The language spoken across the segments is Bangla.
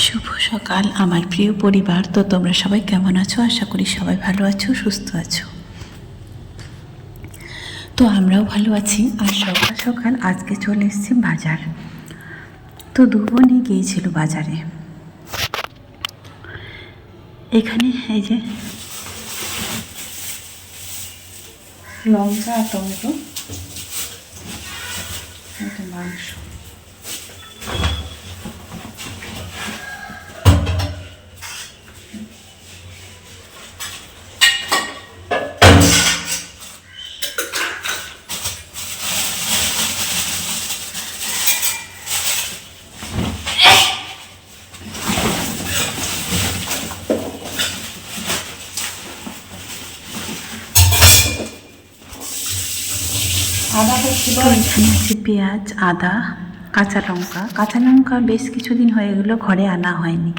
শুভ সকাল, আমার প্রিয় পরিবার। তো তোমরা সবাই কেমন আছো? আশা করি সবাই ভালো আছো, সুস্থ আছো। তো আমরাও ভালো আছি। আর সকাল সকাল আজকে চলে এসেছি বাজার। তো দু বোনই গিয়েছিল বাজারে। এখানে এই যে লঙ্কা আর টমেটো মাংস। তো এখানে আছে পেঁয়াজ, আদা, কাঁচা লঙ্কা। কাঁচা লঙ্কা বেশ কিছুদিন হয়ে গেলো ঘরে আনা হয়নি।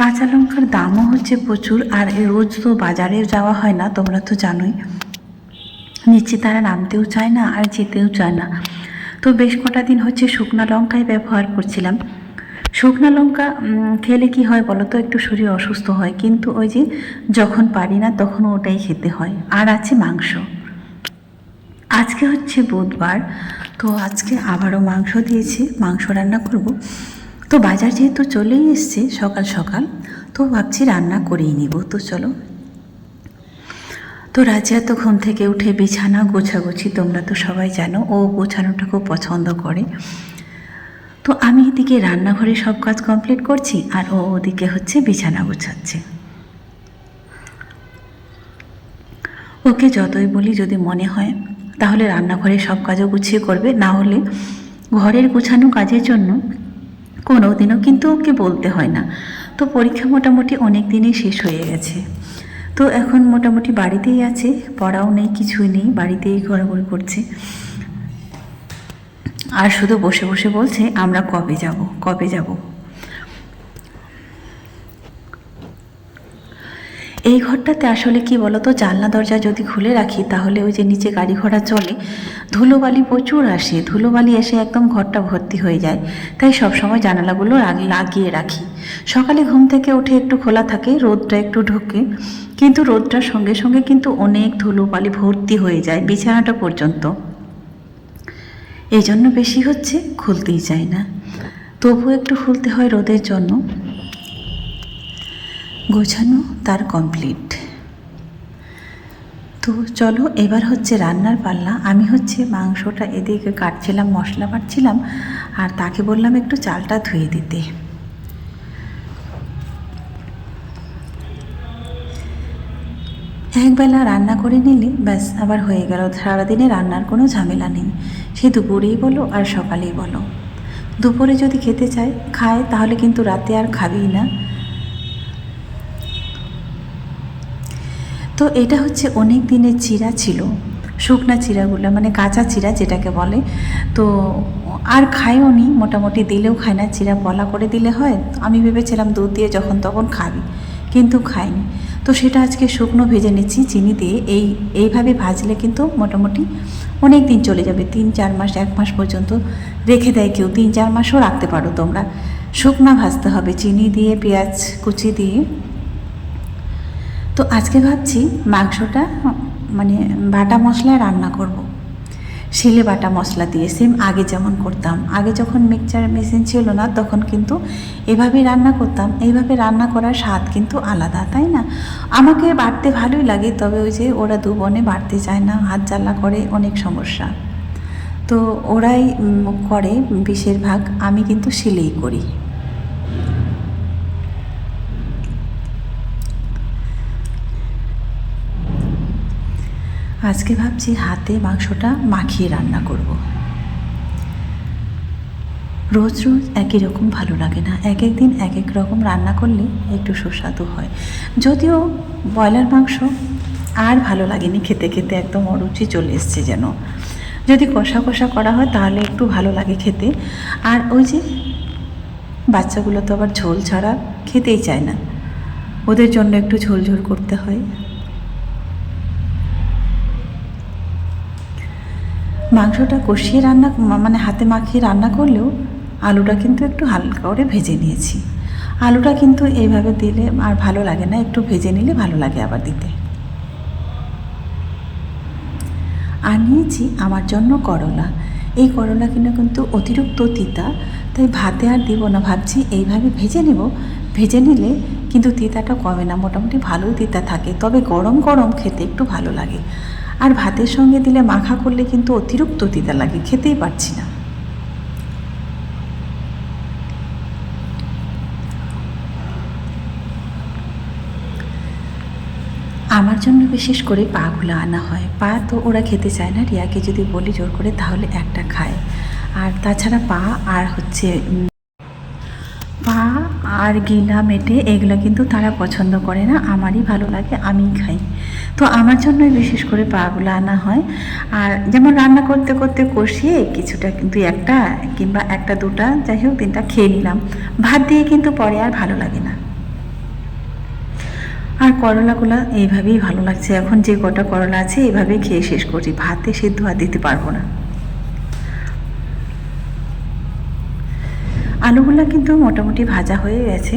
কাঁচা লঙ্কার দামও হচ্ছে প্রচুর আর রোজ তো বাজারে যাওয়া হয় না, তোমরা তো জানোই। নিচে তারা নামতেও চায় না আর যেতেও চায় না। তো বেশ কটা দিন হচ্ছে শুকনা লঙ্কাই ব্যবহার করছিলাম। শুকনা লঙ্কা খেলে কি হয় বলো তো একটু শরীর অসুস্থ হয়। কিন্তু ওই যে যখন পারি না তখন ওটাই খেতে হয়। আর আছে মাংস। আজকে হচ্ছে বুধবার, তো আজকে আবারও মাংস দিয়েছে, মাংস রান্না করব। তো বাজার যেহেতু চলেই এসছে সকাল সকাল, তো ভাবছি রান্না করেই নিব। তো চলো। তো রাজিয়া তো ঘুম থেকে উঠে বিছানা গোছাগুছি, তোমরা তো সবাই জানো, ও গোছানোটা খুব পছন্দ করে। তো আমি এদিকে রান্নাঘরে সব কাজ কমপ্লিট করছি, আর ও ওদিকে হচ্ছে বিছানা গোছাচ্ছে। ওকে যতই বলি, যদি মনে হয় তাহলে রান্নাঘরে সব কাজও গুছিয়ে করবে। না হলে ঘরের গুছানো কাজের জন্য কোনো দিনও কিন্তু ওকে বলতে হয় না। তো পরীক্ষা মোটামুটি অনেক দিনই শেষ হয়ে গেছে। তো এখন মোটামুটি বাড়িতেই আছে, পড়াও নেই, কিছুই নেই, বাড়িতেই ঘোরাঘুরি করছে। আর শুধু বসে বসে বলছে, আমরা কবে যাব কবে যাব? এই ঘরটাতে আসলে কি বলতো, জানলা দরজা যদি খুলে রাখি, তাহলে ওই যে নিচে গাড়ি ঘোড়া চলে, ধুলোবালি প্রচুর আসে। ধুলোবালি এসে একদম ঘরটা ভর্তি হয়ে যায়। তাই সবসময় জানালাগুলো লাগিয়ে রাখি। সকালে ঘুম থেকে উঠে একটু খোলা থাকে, রোদটা একটু ঢোকে। কিন্তু রোদটার সঙ্গে সঙ্গে কিন্তু অনেক ধুলোবালি ভর্তি হয়ে যায় বিছানাটা পর্যন্ত। এই জন্য বেশি হচ্ছে খুলতেই চাই না। তবু একটু খুলতে হয় রোদের জন্য। গোছানো তার কমপ্লিট তো চলো, এবার হচ্ছে রান্নার পাল্লা। আমি হচ্ছে মাংসটা এদিকে কাটছিলাম, মশলা বাটছিলাম আর তাকে বললাম একটু চালটা ধুয়ে দিতে। একবেলা রান্না করে নিলে, ব্যাস, আবার হয়ে গেল। সারাদিনে রান্নার কোনো ঝামেলা নেই। সে দুপুরেই বলো আর সকালেই বলো। দুপুরে যদি খেতে চায়, খায়, তাহলে কিন্তু রাতে আর খাবেই না। তো এটা হচ্ছে অনেক দিনের চিরা ছিল, শুকনা চিরাগুলো মানে কাঁচা চিরা যেটাকে বলে। তো আর খায়ও নি, মোটামুটি দিলেও খায় না, চিরা বলা করে দিলে হয়। আমি ভেবেছিলাম দুধ দিয়ে যখন তখন খাবি, কিন্তু খায়নি। তো সেটা আজকে শুকনো ভেজে নিচ্ছি, চিনি দিয়ে। এই, এইভাবে ভাজলে কিন্তু মোটামুটি অনেক দিন চলে যাবে, তিন চার মাস, এক মাস পর্যন্ত রেখে দেয় কেউ। তিন চার মাসও রাখতে পারো তোমরা। শুকনা ভাজতে হবে, চিনি দিয়ে, পেঁয়াজ কুচি দিয়ে। তো আজকে ভাবছি মাংসটা মানে বাটা মশলায় রান্না করব। শিলে বাটা মশলা দিয়ে সেম আগে যেমন করতাম। আগে যখন মিক্সচার মেশিন ছিল না, তখন কিন্তু এভাবেই রান্না করতাম। এইভাবে রান্না করার স্বাদ কিন্তু আলাদা, তাই না? আমাকে বাড়তে ভালোই লাগে, তবে ওই যে ওরা দু বনে বাড়তে চায় না হাত জ্বালা করে অনেক সমস্যা। তো ওরাই করে বেশিরভাগ আমি কিন্তু শিলেই করি। আজকে ভাবছি হাতে মাংসটা মাখিয়ে রান্না করব। রোজ রোজ একই রকম ভালো লাগে না। এক এক দিন এক এক রকম রান্না করলে একটু সুস্বাদু হয়। যদিও ব্রয়লার মাংস আর ভালো লাগেনি খেতে খেতে, একদম অরুচি চলে এসছে যেন। যদি কষা কষা করা হয় তাহলে একটু ভালো লাগে খেতে। আর ওই যে বাচ্চাগুলো তো আবার ঝোল ছাড়া খেতেই চায় না। ওদের জন্য একটু ঝোল ঝোল করতে হয়। মাংসটা কষিয়ে রান্না মানে হাতে মাখিয়ে রান্না করলেও আলুটা কিন্তু একটু হালকা করে ভেজে নিয়েছি। আলুটা কিন্তু এইভাবে দিলে আর ভালো লাগে না, একটু ভেজে নিলে ভালো লাগে আবার দিতে। আর নিয়েছি আমার জন্য করলা। এই করলা কিনা কিন্তু অতিরিক্ত তিতা, তাই ভাতে আর দিব না। ভাবছি এইভাবে ভেজে নেব। ভেজে নিলে কিন্তু তিতাটা কমে না। মোটামুটি ভালোই তিতা থাকে। তবে গরম গরম খেতে একটু ভালো লাগে। আর ভাতের সঙ্গে দিলে মাখা করলে কিন্তু অতিরিক্ত তিতা লাগে, খেতেই পারছি না। আমার জন্য বিশেষ করে পাগুলো আনা হয়। পা তো ওরা খেতে চায় না, রিয়াকে যদি বলি জোর করে তাহলে একটা খায়। আর তাছাড়া পা আর হচ্ছে আর গিলা মেটে এগুলো কিন্তু তারা পছন্দ করে না। আমারই ভালো লাগে, আমিই খাই। তো আমার জন্যই বিশেষ করে পাগুলো আনা হয়। আর যেমন রান্না করতে করতে কষিয়ে কিছুটা দুই একটা কিংবা একটা দুটা, যাই হোক, তিনটা খেয়ে নিলাম। ভাত দিয়ে কিন্তু পরে আর ভালো লাগে না। আর করলাগুলো এইভাবেই ভালো লাগছে। এখন যে কটা করলা আছে এইভাবেই খেয়ে শেষ করছি ভাতে সেদ্ধ আর দিতে পারব না। আলুগুলো কিন্তু মোটামুটি ভাজা হয়ে গেছে।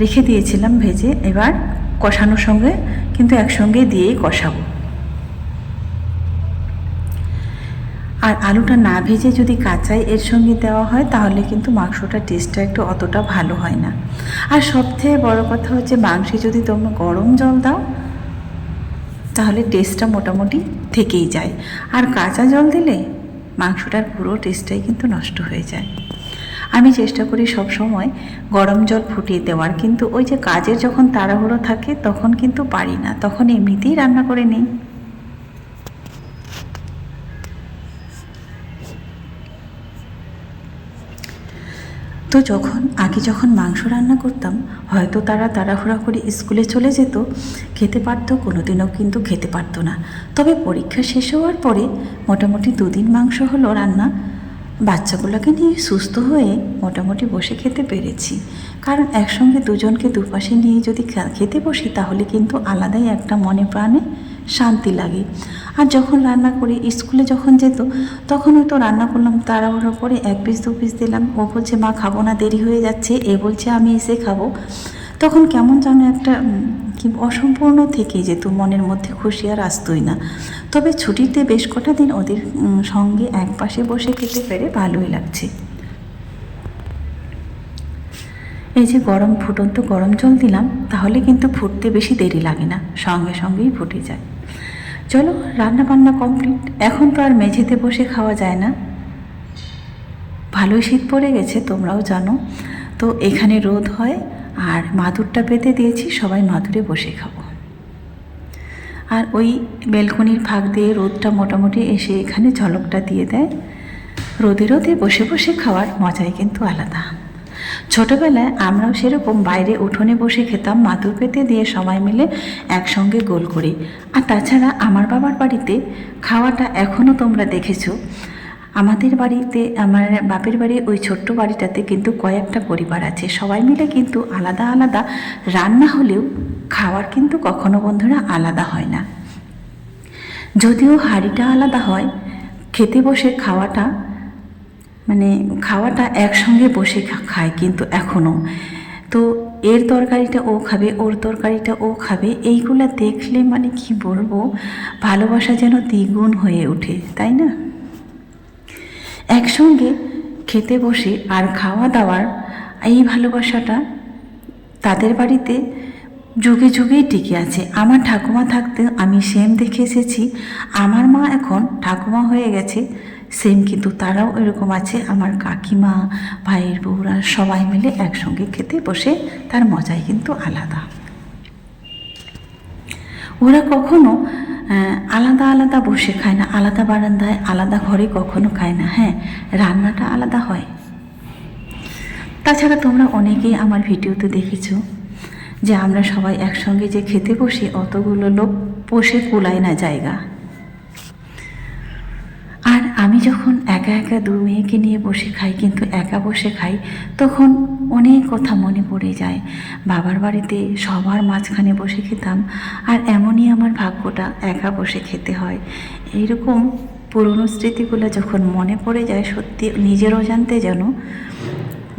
রেখে দিয়েছিলাম ভেজে। এবার কষানোর সঙ্গে কিন্তু একসঙ্গে দিয়েই কষাবো। আর আলুটা না ভেজে যদি কাঁচাই এর সঙ্গে দেওয়া হয়, তাহলে কিন্তু মাংসটার টেস্টটা একটু অতটা ভালো হয় না। আর সবথেকে বড় কথা হচ্ছে, মাংসে যদি তোমরা গরম জল দাও, তাহলে টেস্টটা মোটামুটি থেকেই যায়। আর কাঁচা জল দিলে মাংসটার পুরো টেস্টটাই কিন্তু নষ্ট হয়ে যায়। আমি চেষ্টা করি সব সময় গরম জল ফুটিয়ে দেওয়ার, কিন্তু ওই যে কাজের যখন তাড়াহুড়ো থাকে তখন কিন্তু পারি না, তখন এমনিতেই রান্না করে নিই। তো যখন, আগে যখন মাংস রান্না করতাম, হয়তো তারা তাড়াহুড়া করে স্কুলে চলে যেত, খেতে পারতো কোনো দিনও কিন্তু খেতে পারতো না। তবে পরীক্ষা শেষ হওয়ার পরে মোটামুটি দুদিন মাংস হলো রান্না বাচ্চাগুলোকে নিয়ে সুস্থ হয়ে মোটামুটি বসে খেতে পেরেছি। কারণ একসঙ্গে দুজনকে দুপাশে নিয়ে যদি খেতে বসি, তাহলে কিন্তু আলাদাই একটা মনে প্রাণে শান্তি লাগে। আর যখন রান্না করি, স্কুলে যখন যেত, তখন হয়তো রান্না করলাম, তাড়াহুড়ো করে এক পিস, দু পিস দিলাম। ও বলছে, মা, খাব না, দেরি হয়ে যাচ্ছে। এ বলছে, আমি এসে খাব। তখন কেমন যেন একটা কি অসম্পূর্ণ থেকে যেত মনের মধ্যে খুশি আর আসতোই না। তবে ছুটিতে বেশ কটা দিন ওদের সঙ্গে এক পাশে বসে খেতে পেরে ভালোই লাগছে। এই যে গরম, ফুটন্ত গরম জল দিলাম, তাহলে কিন্তু ফুটতে বেশি দেরি লাগে না, সঙ্গে সঙ্গেই ফুটে যায়। চলো রান্না বান্না কমপ্লিট। এখন তো আর মেঝেতে বসে খাওয়া যায় না। ভালোই শীত পড়ে গেছে, তোমরাও জানো। তো এখানে রোদ হয় আর মাদুরটা পেতে দিয়েছি, সবাই মাদুরে বসে খাব। আর ওই বেলকনির ফাঁক দিয়ে রোদটা মোটামুটি এসে এখানে ঝলকটা দিয়ে দেয়। রোদে রোদে বসে বসে খাওয়ার মজাই কিন্তু আলাদা। ছোটবেলায় আমরাও সেরকম বাইরে উঠোনে বসে খেতাম, মাদুর পেতে দিয়ে সবাই মিলে একসঙ্গে গোল করে। আর তাছাড়া আমার বাবার বাড়িতে খাওয়াটা এখনও তোমরা দেখেছ। আমাদের বাড়িতে, আমার বাপের বাড়ি, ওই ছোট্ট বাড়িটাতে কিন্তু কয়েকটা পরিবার আছে। সবাই মিলে কিন্তু আলাদা আলাদা রান্না হলেও খাওয়ার কিন্তু কখনো বন্ধুরা আলাদা হয় না। যদিও হাঁড়িটা আলাদা হয়, খেতে বসে খাওয়াটা মানে খাওয়াটা একসঙ্গে বসে খায় কিন্তু এখনও তো এর তরকারিটা ও খাবে, ওর তরকারিটা ও খাবে, এইগুলা দেখলে মানে কি বলব? ভালোবাসা যেন দ্বিগুণ হয়ে ওঠে, তাই না? একসঙ্গে খেতে বসে আর খাওয়া দাওয়ার এই ভালোবাসাটা তাদের বাড়িতে যুগে যুগেই টিকে আছে। আমার ঠাকুমা থাকতে আমি সেম দেখে এসেছি। আমার মা এখন ঠাকুমা হয়ে গেছে, সেম কিন্তু তারাও এরকম আছে। আমার কাকিমা, ভাইয়ের বউরা সবাই মিলে একসঙ্গে খেতে বসে, তার মজাই কিন্তু আলাদা। ওরা কখনো আলাদা আলাদা বসে খায় না, আলাদা বারান্দায় আলাদা ঘরে কখনো খায় না হ্যাঁ রান্নাটা আলাদা হয়। তাছাড়া তোমরা অনেকেই আমার ভিডিওতে দেখেছ যে আমরা সবাই একসঙ্গে যে খেতে বসি, অতগুলো লোক বসে কুলায় না জায়গা। আমি যখন একা একা দু মেয়েকে নিয়ে বসে খাই কিন্তু একা বসে খাই, তখন অনেক কথা মনে পড়ে যায়। বাবার বাড়িতে সবার মাঝখানে বসে খেতাম আর এমনই আমার ভাগ্যটা একা বসে খেতে হয়। এইরকম পুরনো স্মৃতিগুলো যখন মনে পড়ে যায়, সত্যি নিজের অজান্তে যেন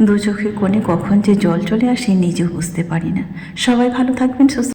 দু চোখের কোণে কখন যে জল চলে আসে নিজেও বুঝতে পারি না। সবাই ভালো থাকবেন, সুস্থ